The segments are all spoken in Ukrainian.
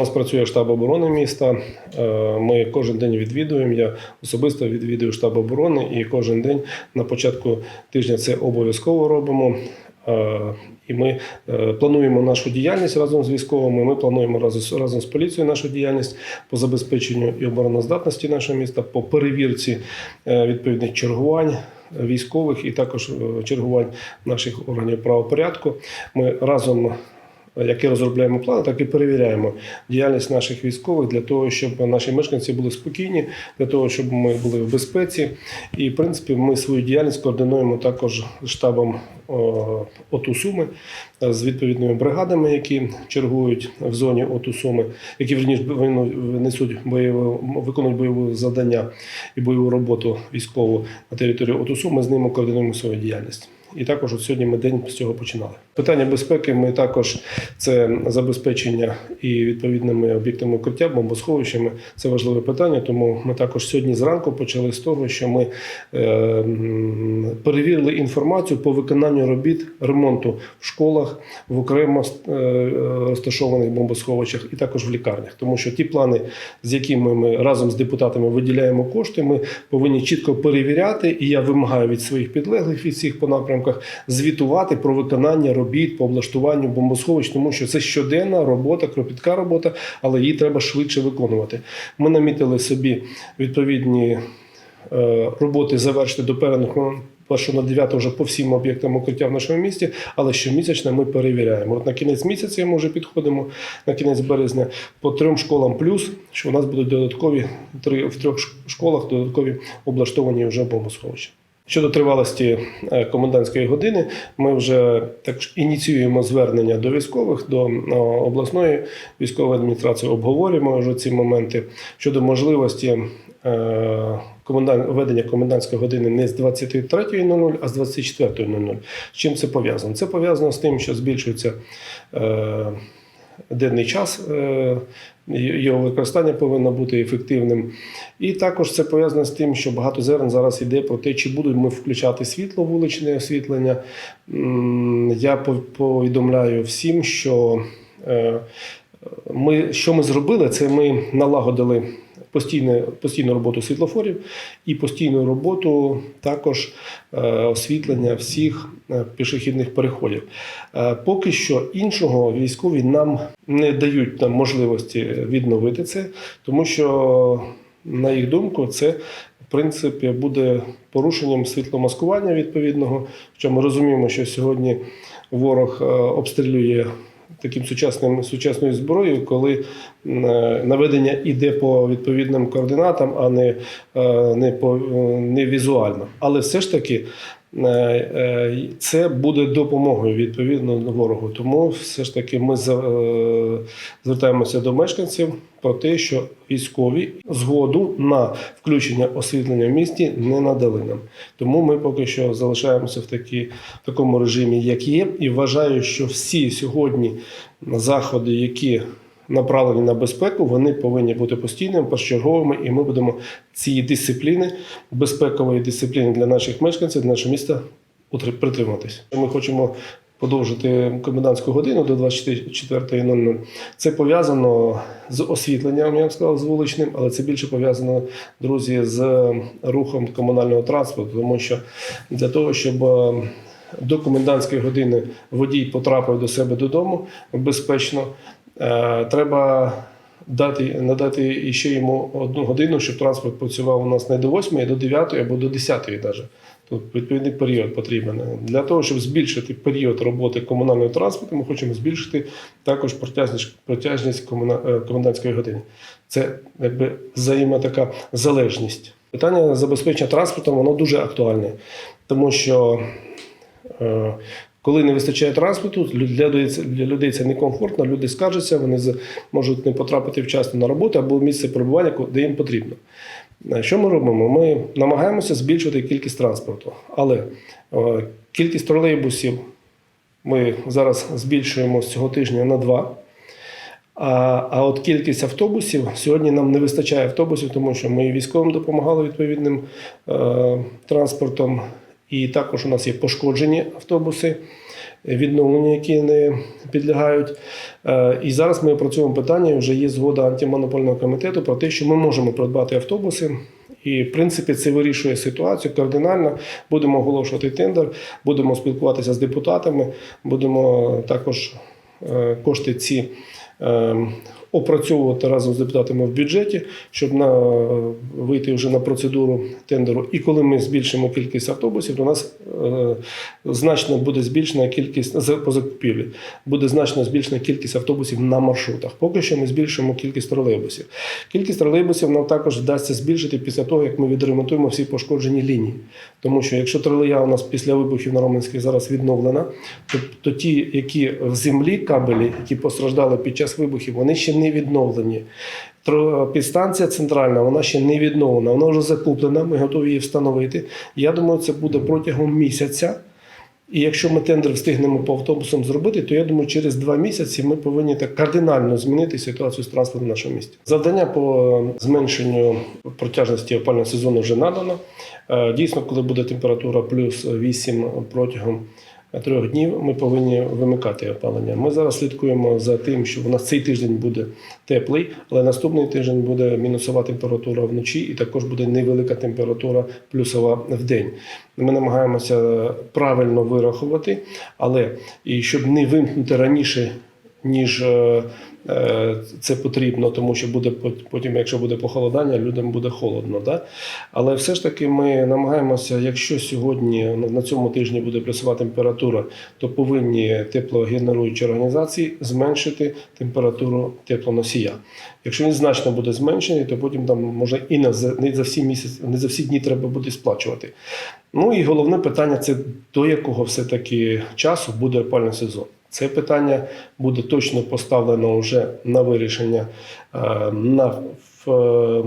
нас працює штаб оборони міста. Е, Ми кожен день відвідуємо. Я особисто відвідую штаб оборони, і кожен день на початку тижня це обов'язково робимо. Е, І ми е, плануємо нашу діяльність разом з військовими. Ми плануємо разом разом з поліцією нашу діяльність по забезпеченню і обороноздатності нашого міста, по перевірці відповідних чергувань військових і також чергувань наших органів правопорядку. Ми разом. Е, Як і розробляємо плани, так і перевіряємо діяльність наших військових для того, щоб наші мешканці були спокійні, для того, щоб ми були в безпеці. І, в принципі, ми свою діяльність координуємо також штабом ОТУ Суми з відповідними бригадами, які чергують в зоні ОТУ Суми, які верніше несуть бойове, виконують бойове завдання і бойову роботу військову на території ОТУ Суми. Ми з ними координуємо свою діяльність. І також от сьогодні ми день з цього починали. Питання безпеки ми також це забезпечення і відповідними об'єктами укриття, бомбосховищами. Це важливе питання. Тому ми також сьогодні зранку почали з того, що ми е, перевірили інформацію по виконанню робіт ремонту в школах, в окремо е, розташованих бомбосховищах і також в лікарнях. Тому що ті плани, з якими ми разом з депутатами виділяємо кошти, ми повинні чітко перевіряти. І я вимагаю від своїх підлеглих від всіх по напрямках звітувати про виконання робіт по облаштуванню бомбосховищ, тому що це щоденна робота, кропітка робота, але її треба швидше виконувати. Ми намітили собі відповідні е, роботи завершити до перегляду що на 9 вже по всім об'єктам укриття в нашому місті, але щомісячно ми перевіряємо. От на кінець місяця ми вже підходимо на кінець березня по трьом школам плюс, що у нас будуть додаткові три в трьох школах додаткові облаштовані вже бомбосховища. Щодо тривалості е, комендантської години, ми вже також ініціюємо звернення до військових, до е, обласної військової адміністрації, обговорюємо вже ці моменти щодо можливості е, введення комендантської години не з 23.00, а з 24.00. З чим це пов'язано? Це пов'язано з тим, що збільшується денний час. е, Його використання повинно бути ефективним. І також це пов'язано з тим, що багато зерен зараз йде про те, чи будуть ми включати світло, вуличне освітлення. Я повідомляю всім, що е, ми, що ми зробили, це ми налагодили постійне, постійну роботу світлофорів і постійну роботу також е, освітлення всіх е, пішохідних переходів. Е, Поки що іншого військові нам не дають нам можливості відновити це, тому що, на їх думку, це в принципі буде порушенням світломаскування відповідного. Що ми розуміємо, що сьогодні ворог обстрілює таким сучасним сучасною зброєю, коли е, наведення йде по відповідним координатам, а не, е, не, по, е, не візуально. Але все ж таки. Е, е, Це буде допомогою відповідно ворогу. Тому все ж таки ми е, звертаємося до мешканців про те, що військові згоду на включення освітлення в місті не надали нам. Тому ми поки що залишаємося в, такі, в такому режимі, як є, і вважаю, що всі сьогодні заходи, які направлені на безпеку, вони повинні бути постійними, першочерговими, і ми будемо цієї дисципліни, безпекової дисципліни для наших мешканців, для нашого міста притриматись. Ми хочемо подовжити комендантську годину до 24.00. Це пов'язано з освітленням, я б сказав, з вуличним, але це більше пов'язано, друзі, з рухом комунального транспорту, тому що для того, щоб е, до комендантської години водій потрапив до себе додому безпечно, треба дати, надати іще йому одну годину, щоб транспорт працював у нас не до 8, а до 9 або до 10 навіть. Тут відповідний період потрібен. Для того, щоб збільшити період роботи комунального транспорту, ми хочемо збільшити також протяжність, протяжність е, комендантської години. Це якби взаємна така залежність. Питання забезпечення транспортом воно дуже актуальне, тому що е, коли не вистачає транспорту, для людей, це- некомфортно, люди скаржаться, вони можуть не потрапити вчасно на роботу або місце перебування, де їм потрібно. Е, Що ми робимо? Ми намагаємося збільшити кількість транспорту, але е, кількість тролейбусів ми зараз збільшуємо з цього тижня на два. А, а от кількість автобусів сьогодні нам не вистачає автобусів, тому що ми військовим допомагали відповідним е, транспортом, І також у нас є пошкоджені автобуси, відновлення, які не підлягають. Е, І зараз ми опрацьовуємо питання. Вже є згода антимонопольного комітету про те, що ми можемо придбати автобуси. І, в принципі, це вирішує ситуацію кардинально. Будемо оголошувати тендер, будемо спілкуватися з депутатами, будемо також е, кошти ці е, опрацьовувати разом з депутатами в бюджеті, щоб на, вийти вже на процедуру тендеру. І коли ми збільшимо кількість автобусів, то у нас е, значно буде збільшена кількість по закупівлі, буде значно збільшена кількість автобусів на маршрутах. Поки що ми збільшимо кількість тролейбусів. Кількість тролейбусів нам також вдасться збільшити після того, як ми відремонтуємо всі пошкоджені лінії. Тому що якщо тролея у нас після вибухів на Роменській зараз відновлена, то, то ті, які в землі кабелі, які постраждали під час вибухів, вони ще не відновлені. Підстанція центральна, вона ще не відновлена, вона вже закуплена, ми готові її встановити. Я думаю, це буде протягом місяця. І якщо ми тендер встигнемо по автобусам зробити, то я думаю, через два місяці ми повинні так кардинально змінити ситуацію з транспортом в нашому місті. Завдання по зменшенню протяжності опального сезону вже надано. Е, Дійсно, коли буде температура плюс 8 протягом трьох днів, ми повинні вимикати опалення. Ми зараз слідкуємо за тим, що у нас цей тиждень буде теплий, але наступний тиждень буде мінусова температура вночі, і також буде невелика температура плюсова в день. Ми намагаємося правильно вирахувати, але і щоб не вимкнути раніше, ніж е, е, це потрібно, тому що буде потім, якщо буде похолодання, людям буде холодно. Да? Але все ж таки ми намагаємося, якщо сьогодні на- цьому тижні буде плюсова температура, то повинні теплогенеруючі організації зменшити температуру теплоносія. Якщо він значно буде зменшений, то потім там може і не за, не за всі місяці, не за всі дні треба буде сплачувати. Ну і головне питання це до якого все-таки часу буде опальний сезон. Це питання буде точно поставлено вже на вирішення е, на е,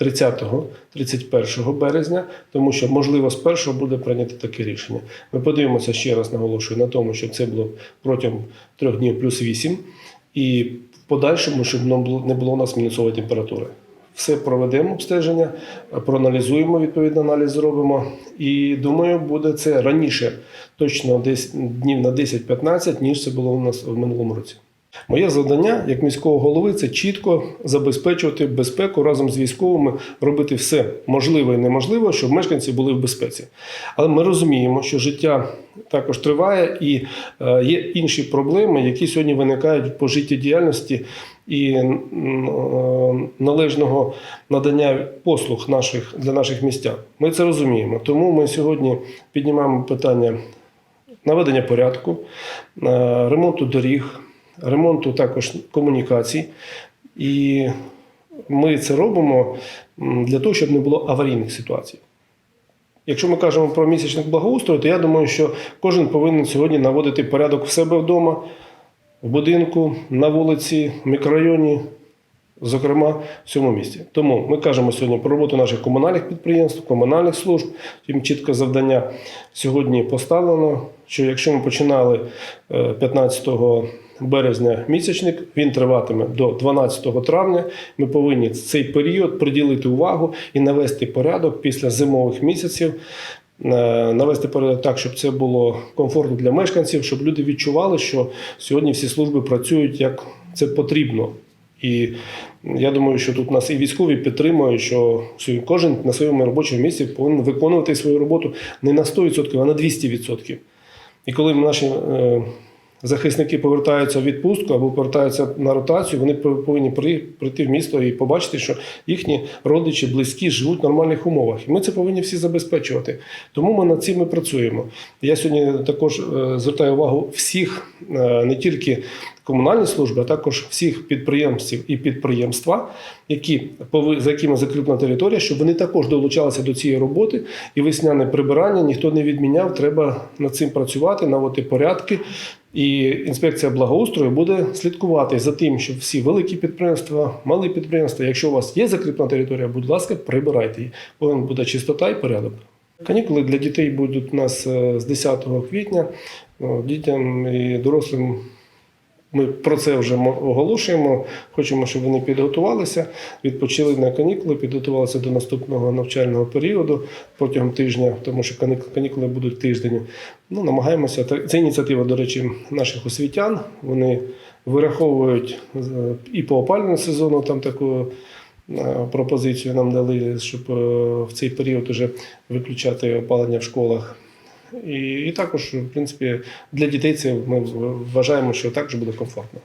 30-31 березня, тому що можливо з 1 буде прийнято таке рішення. Ми подивимося ще раз, наголошую на тому, щоб це було протягом трьох днів плюс 8, і в подальшому, щоб не було у нас мінусової температури. Все проведемо обстеження, проаналізуємо відповідний аналіз зробимо. І думаю, буде це раніше, точно десь днів на 10-15, ніж це було у нас в минулому році. Моє завдання як міського голови це чітко забезпечувати безпеку разом з військовими, робити все можливе і неможливе, щоб мешканці були в безпеці. Але ми розуміємо, що життя також триває і е, є інші проблеми, які сьогодні виникають по життєдіяльності і е, належного надання послуг наших для наших містян. Ми це розуміємо. Тому ми сьогодні піднімаємо питання наведення порядку, е, ремонту доріг, ремонту також комунікацій. І ми це робимо для того, щоб не було аварійних ситуацій. Якщо ми кажемо про місячник благоустрою, то я думаю, що кожен повинен сьогодні наводити порядок в себе вдома, в будинку, на вулиці, в мікрорайоні, зокрема в цьому місті. Тому ми кажемо сьогодні про роботу наших комунальних підприємств, комунальних служб. Їм чітке завдання сьогодні поставлено. Що якщо ми починали е, 15 березня місячник, він триватиме до 12 травня. Ми повинні цей період приділити увагу і навести порядок після зимових місяців. е, Навести порядок так, щоб це було комфортно для мешканців, щоб люди відчували, що сьогодні всі служби працюють як це потрібно. І я думаю, що тут нас і військові підтримують, що кожен на своєму робочому місці повинен виконувати свою роботу не на 100%, а на 200%. І коли наші е, захисники повертаються в відпустку або повертаються на ротацію, вони повинні прийти в місто і побачити, що їхні родичі, близькі живуть в нормальних умовах. І ми це повинні всі забезпечувати. Тому ми над цим і працюємо. Я сьогодні також е, звертаю увагу всіх, е, не тільки комунальні служби, а також всіх підприємців і підприємства, які за якими закріплена територія, щоб вони також долучалися до цієї роботи. І весняне прибирання ніхто не відміняв. Треба над цим працювати, наводити порядки. І інспекція благоустрою буде слідкувати за тим, щоб всі великі підприємства, малі підприємства, якщо у вас є закріплена територія, будь ласка, прибирайте її. Повинна буде чистота і порядок. Канікули для дітей будуть у нас е, з 10 квітня. Дітям і дорослим Ми про це вже мо- оголошуємо. Хочемо, щоб вони підготувалися, відпочили на канікули, підготувалися до наступного навчального періоду протягом тижня, тому що канік- канікули будуть тиждень. Ну, намагаємося. Це ініціатива, до речі, наших освітян. Вони вираховують е, і по опалювальному сезону там таку е, пропозицію нам дали, щоб е, в цей період уже виключати опалення в школах. І, і також, в принципі, для дітей це ми вважаємо, що також буде комфортно.